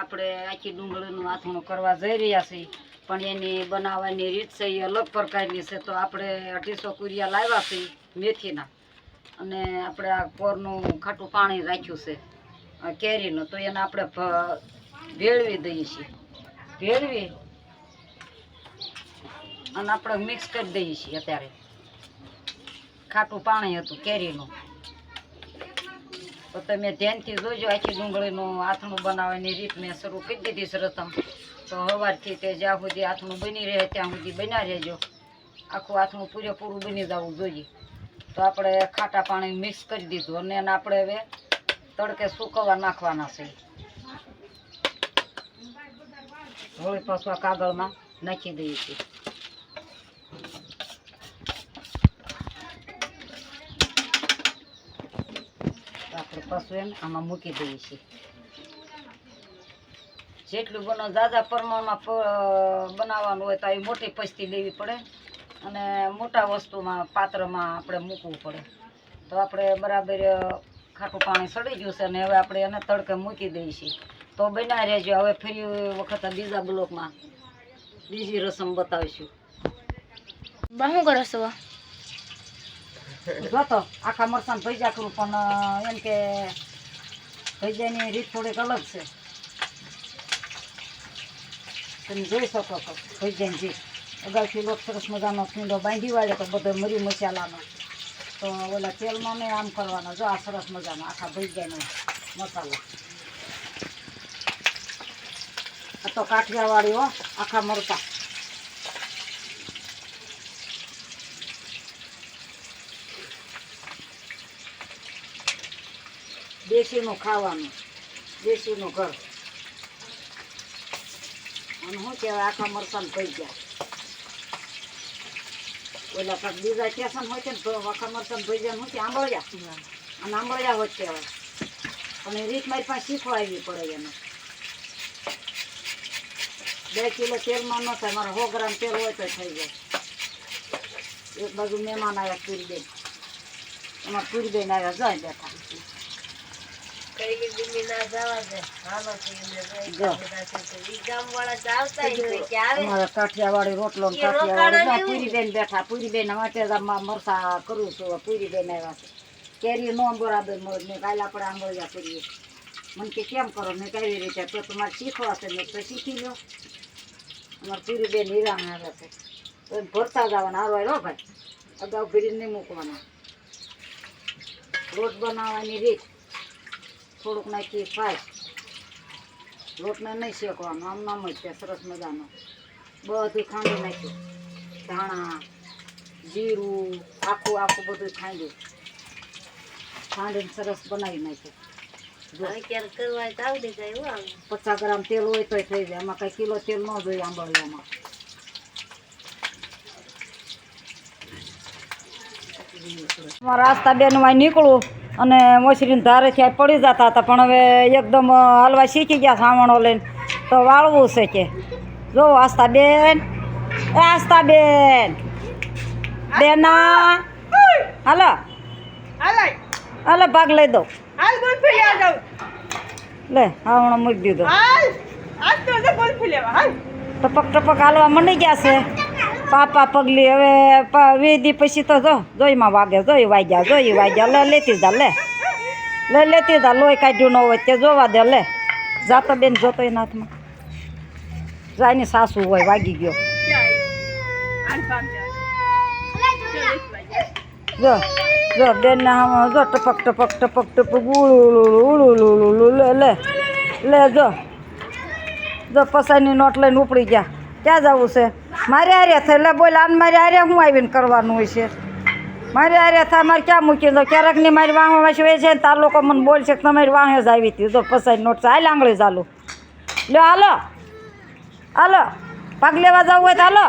આપણે આખી ડુંગળીનું આથણું કરવા જઈ રહ્યા છીએ. પણ એની બનાવવાની રીત છે એ અલગ પ્રકારની છે. તો આપણે અઢીસો કુરિયા લાવ્યા છીએ મેથીના. અને આપણે આ કોરનું ખાટું પાણી રાખ્યું છે કેરીનું. તો એને આપણે ભેળવી દઈએ છીએ. ભેળવી અને આપણે મિક્સ કરી દઈએ છીએ અત્યારે. ખાટું પાણી હતું કેરીનું. તો તમે ધ્યાનથી જોજો, આખી ડુંગળીનું આથણું બનાવવાની રીત મેં શરૂ કરી દીધી સરતમ તો સવારથી તે જ્યાં સુધી આથણું બની રહે ત્યાં સુધી બન્યા રહેજો. આખું આથણું પૂરેપૂરું બની જવું જોઈએ. તો આપણે ખાટા પાણી મિક્સ કરી દીધું અને એને આપણે હવે તડકે સૂકવવા નાખવાના છે. વળી પાછું કાગળમાં નાખી દઈએ છીએ તો આપણે પાછું એમ આમાં મૂકી દઈએ છીએ. જેટલું બનો ઝાઝા પ્રમાણમાં બનાવવાનું હોય તો એ મોટી પસ્તી લેવી પડે અને મોટા વસ્તુમાં, પાત્રમાં આપણે મૂકવું પડે. તો આપણે બરાબર ખાટું પાણી સડી ગયું છે અને હવે આપણે એને તડકે મૂકી દઈએ છીએ. તો બનાવી રહેજો. હવે ફરી વખત બીજા બ્લોકમાં બીજી રસમ બતાવીશું. બહુ કરો જોતો આખા મરસાં ભેજા કરું પણ એમ કે ભેજાની રીત થોડીક અલગ છે. તમે જોઈ શકો છો ભેજાની રીત. અગાઉથી લોક સરસ મજાનો પીંડો બાંધી વાળે તો બધો મરી મસાલાનો. તો ઓલા તેલમાં નહીં આમ કરવાનો, જો આ સરસ મજાનો, આખા ભેજાનો મસાલો. આ તો કાઠિયાવાડી, હો, આખા મરતા દેશીનું ખાવાનું, દેશીનું ઘર. અને શું કહેવાય, આખા મરસાં થઈ ગયા. ઓલા કાંઈક બીજા સ્ટેશન હોય છે ને, તો આખા મરસાં થઈ ગયા શું કે, આંબળિયા. અને આંબળિયા હોત કહેવાય. પણ એ રીત મારી પાસે શીખવા પડે એને. બે કિલો તેલમાં ન થાય, મારે સો ગ્રામ તેલ હોય તો થઈ જાય. એક બાજુ મહેમાન આવ્યા પૂરીબેન અમારા પૂરીબેન આવ્યા, જાય બેઠા. કાઠિયાવાડી રોટલો કાઠિયાવાડી પૂરીબેન બેઠા પૂરીબેન માટે જ આમાં મરસા કરું છું પૂરીબેન આવ્યા છે. કેરી નો બરાબર મળે મેં કાલે આપણે આંબળિયા કરીએ મને કે કેમ કરો? મેં કેવી રીતે તો તમારે શીખવા છે મેં તો શીખી લો અમારે પૂરી બેન હીરામાં આવે છે. તો ભરતા જવાના હારો હો ભાઈ. અગાઉ ફીરી નહીં મૂકવાના. રોટ બનાવવાની રીત. થોડુંક નાખી ફાય લોટને નહીં શેકવાનો આમ નામ જ છે સરસ મજાનો. બધું ખાંડી નાખ્યું. ધાણા જીરું આખું આખું બધું ખાંડ્યું. ખાંડીને સરસ બનાવી નાખ્યું. પચાસ ગ્રામ તેલ હોય તોય થઈ જાય. એમાં કઈ કિલો તેલ ન જોઈએ આંબળીઓમાં અમારા રાસ્તા બેનમાં નીકળું. અને મોસરીને ધારે ત્યાં પડી જતા હતા પણ હવે એકદમ હાલવા શીખી ગયા સાવણો લઈને. તો વાળવું છે કે? જો આસ્તા બેન. એ આસ્તા બેન. બેના હાલો. હાલો ભાગ લઈ દો. લે હાવણો મૂકી દીધો. ટપક ટપક હાલવા મંડી ગયા છે. પાપા પગલી, હવે વેદી પછી તો જો, જોઈમાં વાગે, જોઈ વાગ્યા જોઈ વાગ્યા, લે, લેતી જા, લે. લે, લેતી જા, લોહી કાઢ્યું ન હોય, તે જોવા દે, લે. જાતો બેન, જોતો એના હાથમાં જાયની સાસુ હોય, વાગી ગયો. જો જો બેન ના જો, ટપક ટપક ટપક ટપક ઉળું ઉળું લે લે લે જો જો પસાઈની નોટ લઈને ઉપડી ગયા ક્યાં જવું છે મારે આર્યા થાય એટલે બોલ, આને મારે આર્યા હું આવીને કરવાનું હોય છે? મારે આર્યા થાય મારે ક્યાં મૂકી દો ક્યારેકની મારી વાહ હોય છે ને, તાર લોકો મને બોલશે કે તમારી વાહે જ આવી હતી. તો પસાઈ નોટ છે. હાલ આંગળી ચાલુ. લ્યો, હાલો. હાલો. ભાગ લેવા જવું હોય તો હાલો.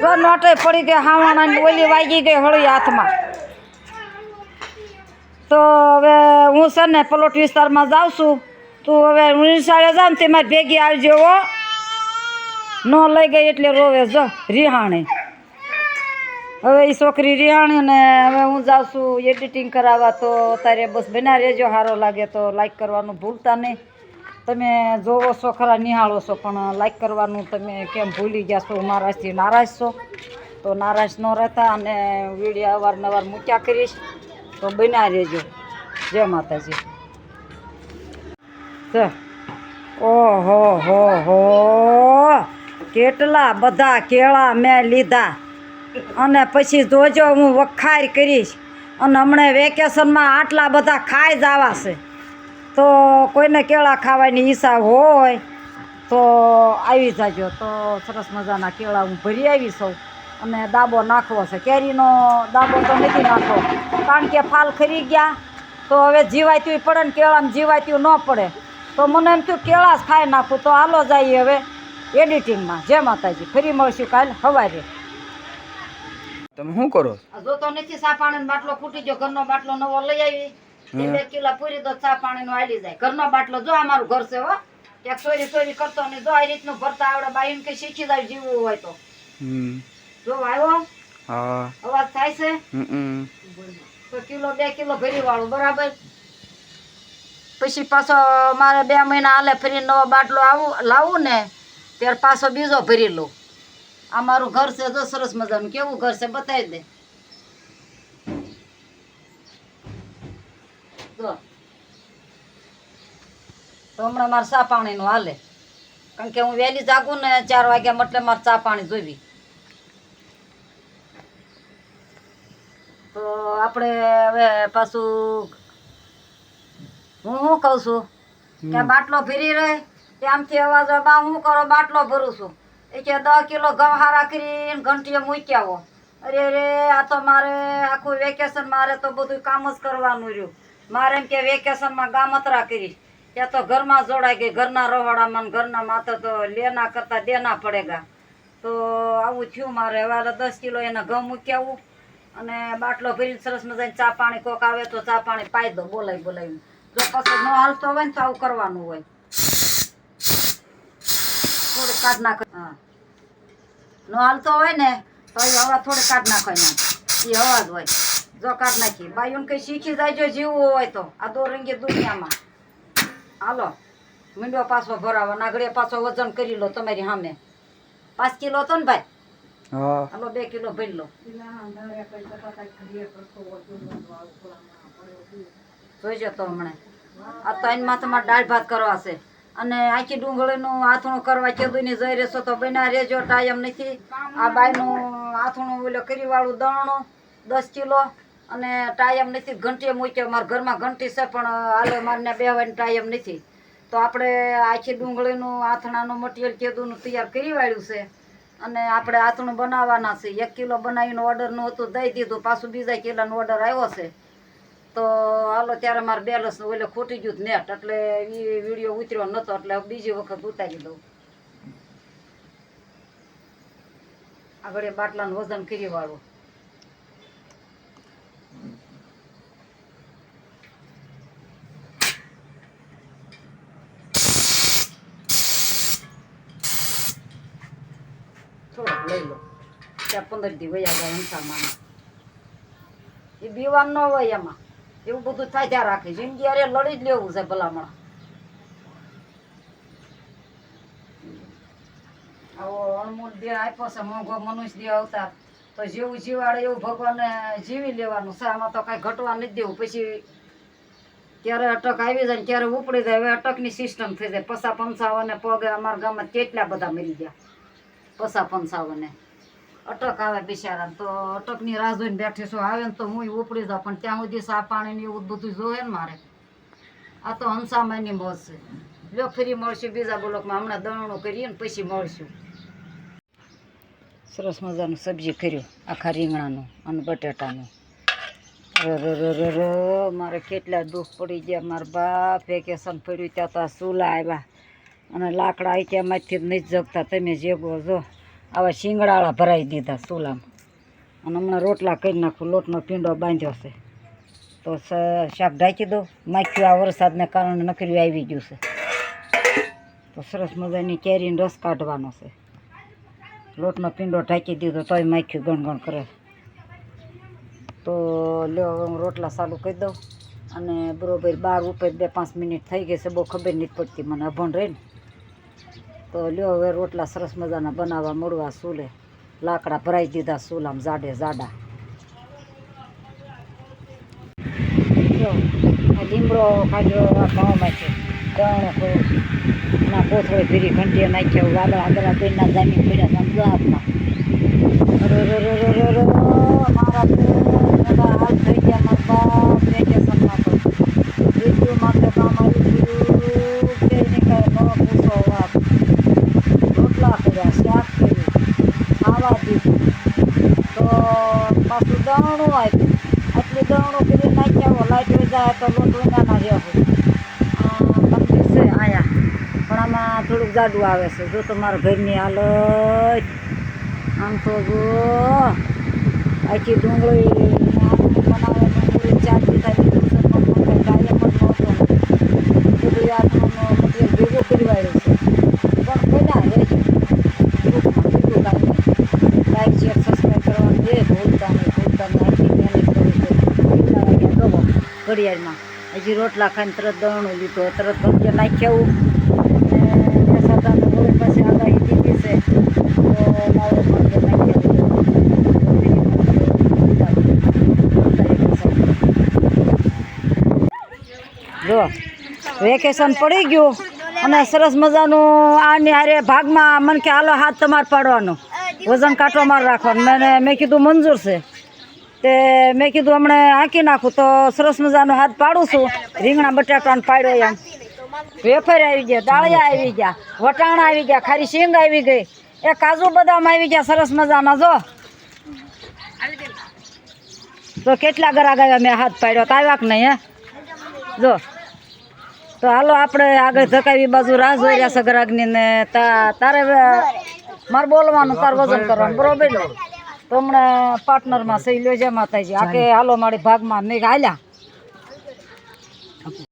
જો નોટે પડી ગઈ હાવાણાની ઓલી વાગી ગઈ હળી હાથમાં. તો હવે હું છે ને, પલોટ વિસ્તારમાં જાઉં છું. તું હવે હું નિશાળે જાઉં તે મારી ભેગી આવજો ન લઈ ગઈ એટલે રોવે, જો, રિહાણે. હવે એ છોકરી રિહાણી ને હવે હું જાઉં છું એડિટિંગ કરાવવા, તો અત્યારે બસ બના રહેજો સારો લાગે તો લાઈક કરવાનું ભૂલતા નહીં. તમે જોવો છો, ખરા નિહાળો છો, પણ લાઈક કરવાનું તમે કેમ ભૂલી ગયા છો? મારાથી નારાજ છો. તો નારાજ ન રહેતા અને વીડિયો અવારનવાર મૂક્યા કરીશ. તો બના રહેજો. જય માતાજી. ઓહો, હો હો. કેટલા બધા કેળા મેં લીધા. અને પછી જોજો હું વખાર કરીશ. અને હમણાં વેકેશનમાં આટલા બધા ખાઈ જ આવા છે તો કોઈને કેળા ખાવાની હિસાબ હોય, તો આવી જાજો. તો સરસ મજાના કેળા હું ભરી આવી છું અને દાબો નાખવો છે. કેરીનો દાબો તો નથી નાખવો. કારણ કે ફાલ ખરી ગયા. તો હવે જીવાયતું પડે ને કેળામાં જીવાયતું ન પડે. તો મને એમ થયું, કેળા જ ખાઈ નાખું. તો હાલો જઈએ હવે. એડિટિંગમાં જય માતાજી. ફરી મળશું કાલ સવારે તમે શું કરો? જો તો નથી ચા પાણી બાટલો ફૂટી ગયો ઘરનો બાટલો નવો લઈ આવી. બે કિલો પૂરી દો ચા પાણીનો આવી જાય. ઘરનો બાટલો જો અમારું ઘર છે હો. ક્યાંક ચોરી ચોરી કરતો ને જો આ રીતનું ભરતા આવડે બાઈને કઈ શીખી જાય જીવવું હોય તો. જો આવ્યો? હા. અવાજ થાય છે? તો કિલો બે કિલો ભરી વાળું બરાબર? પછી પાછો મારે બે મહિના હાલે ફરી નવો બાટલો આવું લાવું ને? ત્યારે પાછો બીજો ભરી લઉં. આ મારું ઘર છે જો સરસ મજાનું. કેવું ઘર છે બતાવી દે. જો. તો હમણાં મારે ચા પાણીનું હાલે. કારણ કે હું વહેલી જાગું ને ચાર વાગ્યા મતલબ મારે ચા પાણી જોઈવી. તો આપણે હવે પાછું હું શું કહું છું? કે બાટલો ફેરી રહે? ત્યાંથી અવાજ બા, હું કરો, બાટલો ભરું છું. એ કે દસ કિલો ઘઉં હારા કરીને ઘંટીએ મૂકી આવો અરે રે આ તો મારે આખું વેકેશન મારે તો બધું કામ જ કરવાનું રહ્યું. મારે એમ કે વેકેશનમાં ગામતરા કરી. ત્યાં તો ઘરમાં જોડાઈ ગઈ, ઘરના રહોડામાં ઘરના માથે તો લેના કરતા દેના પડેગા તો આવું થયું મારે. હવે દસ કિલો એના ઘઉં મૂકી આવું. અને બાટલો ભરીને સરસ મજાની ચા પાણી કોક આવે તો ચા પાણી પાઈ દો બોલાવી બોલાવી જો પછી ન હાલતો હોય ને તો આવું કરવાનું હોય. થોડું કાઢ નાખો. હા. ન હાલતો હોય ને તો એ હવા થોડી કાઢ નાખો એના. એ હવા જ હોય. જો કાઢ નાખી બાઈઓને કઈ શીખી જાય જો જીવવું હોય તો. આ દોરંગી દુનિયામાં. હાલો. મીંડો પાછો ભરાવો નાગડીએ પાછો વજન કરી લો તમારી સામે. પાંચ કિલો હતો ને ભાઈ? હાલો બે કિલો ભરી લો. જોઈજો તો હમણાં. આ તો એમાં તમારે દાળ ભાત કરવા છે. અને આખી ડુંગળીનું આથણું કરવા કીધું ની જઈ રહેશો તો બના રહેજો ટાઈમ નથી. આ બાયનું આથણું ઓલો કરીવાળું દણું, દસ કિલો, અને ટાઈમ નથી. ઘંટીએ મૂક્યો, મારા ઘરમાં ઘંટી છે, પણ હાલે મારને બેહવાની ટાઈમ નથી. તો આપણે આખી ડુંગળીનું આથણાનું મટીરિયલ કેદુનું તૈયાર કરી વાળ્યું છે. અને આપણે આથણું બનાવવાના છે. એક કિલો બનાવીને ઓર્ડરનું હતું, દઈ દીધું. પાછું બીજા કિલોનો ઓર્ડર આવ્યો છે. તો હાલો ત્યારે મારે બેલેન્સ ઓલે ખૂટી ગયું નેટ એટલે એ વીડિયો ઉતર્યો નહોતો એટલે બીજી વખત ઉતારી દઉં. આગળ એ બાટલાનું વજન કરી વાળું. થોડોક લઈ લો. ત્યાં પંદર દિવસ વયા જાય હંસામાં એ બીવાન ન હોય એમાં. એવું બધું થાય ત્યાં રાખે જિંદગી અરે લડી જ લેવું છે ભલામણ. આવો અણમોલ દે આપ્યો છે, મોંઘો મનુષ્ય દે અવતાર. તો જેવું જીવાડે એવું ભગવાનને જીવી લેવાનું છે. આમાં તો કાંઈ ઘટવા નથી દેવું. પછી ત્યારે અટક આવી જાય ત્યારે ઉપડી જાય. હવે અટકની સિસ્ટમ થઈ જાય. પસા પંચાવને પગે અમારા ગામમાં કેટલા બધા મરી ગયા. પસા પંચાવને અટક આવે બિચારા તો અટકની રાહ જોઈને બેઠી છું. આવે ને તો હું ઉપડી જાઉં, પણ ત્યાં સુધી સા પાણી ને એવું બધું જોવે ને મારે. આ તો હંસામાની મોજ છે. લો ફરી મળશું બીજા બ્લોકમાં. હમણાં દણું કરીએ ને પછી મળશું. સરસ મજાનું સબ્જી કર્યું, આખા રીંગણાનું અને બટેટાનું. ર મારે કેટલા દુઃખ પડી ગયા. મારા બાપ, વેકેશન પડ્યું, ત્યાં તો ચૂલા આવ્યા. અને લાકડા આવી ત્યાંમાંથી જ નહીં જગતા. તમે જે જો. આવા શિંગડાળા ભરાઈ દીધા ચૂલામાં. અને હમણાં રોટલા કરી નાખું, લોટનો પીંડો બાંધ્યો છે. તો શાક ઢાંકી દો માખ્યું આ વરસાદને કારણે નકરી આવી ગયું છે. તો સરસ મજાની કેરીનો રસ કાઢવાનો છે. લોટનો પીંડો ઢાંકી દીધો, તોય માખ્યું ગણગણ કરે. તો લ્યો હું રોટલા ચાલુ કરી દઉં. અને બરોબર બાર ઉપર બે પાંચ મિનિટ થઈ ગઈ છે, બહુ ખબર નથી પડતી, મને અભણ રહે ને. તો લ્યો હવે રોટલા સરસ મજાના બનાવવા મળવા સૂલે. લાકડા ભરાઈ દીધા ચૂલામાં જાડે જાડા. લીમડો કાઢ્યો ભાવમાં છે ત્રણ ના કોથળે ભીરી ઘંટીએ નાખ્યો વાદળ આગળ બેનના જામી પડ્યા સમજાવમાં મારા બધા હાલ થઈ ગયા મારા બાપ વેકેશનમાં તો બીજું માટે કામ આવ્યું કે એને કાંઈ ન પૂછો વાત રોટલા કર્યા શાક કર્યું ખાવા દીધું તો પાછું દવણું આપ્યું આટલું દવણું કરી નાખ્યા લોટ વગાના રહેવું તકલીફ છે આયા પણ આમાં થોડુંક જાડું આવે છે જો તમારા ઘરની હાલત આમ તો જો આખી ડુંગળી બનાવે ડુંગળી ચાર દીધા લીધું છે પણ મને કાંઈ કાયમ જ નહોતો બધું આપણું મટીરિયલ ભેગું કરવાયું છે પણ બધા રહેજો ગ્રુપમાં બીજું કાંઈ નહીં લાઈક શેર સબસ્ક્રાઈબ કરવાનું છે ભૂલતા નહીં ભૂલતા નહીં આટલી મહેનત કરું છું કેટલા વાગ્યા જવો ઘડિયાળમાં. હજી રોટલા ખાઈને તરત દવણું લીધો. તરત ભજીયા નાખ્યા મેં સાદાને પાસે આગાહી છે. નાખ્યા જો, વેકેશન પડી ગયું અને સરસ મજાનું આની હારે ભાગમાં મને કે હાલો હાથ તમારે પાડવાનો. વજન કાંટો માર રાખવાનું. મને મેં કીધું મંજૂર છે. તે મેં કીધું હમણે આંકી નાખું તો સરસ મજાનો હાથ પાડું છું. રીંગણા બટાટાને પાડ્યો એમ. વેફર આવી ગયા દાળિયા આવી ગયા, વટાણા આવી ગયા, ખારી શીંગ આવી ગઈ. એ કાજુ બદામ આવી ગયા, સરસ મજાના જો. તો કેટલા ગરાગ આવ્યા મેં હાથ પાડ્યો તો આવ્યા કે નહીં, હે. જો. તો હાલો આપણે આગળ ધકાવી બાજુ રાહ જોઈ રહ્યા છે ગ્રાહકની ને તારે મારે બોલવાનું, તાર વજન કરવાનું, બરોબર? તો હમણાં પાર્ટનરમાં સહી લ્યો જે માતાજી. આ કે હાલો મારી ભાગમાં. મેં હાલ્યા.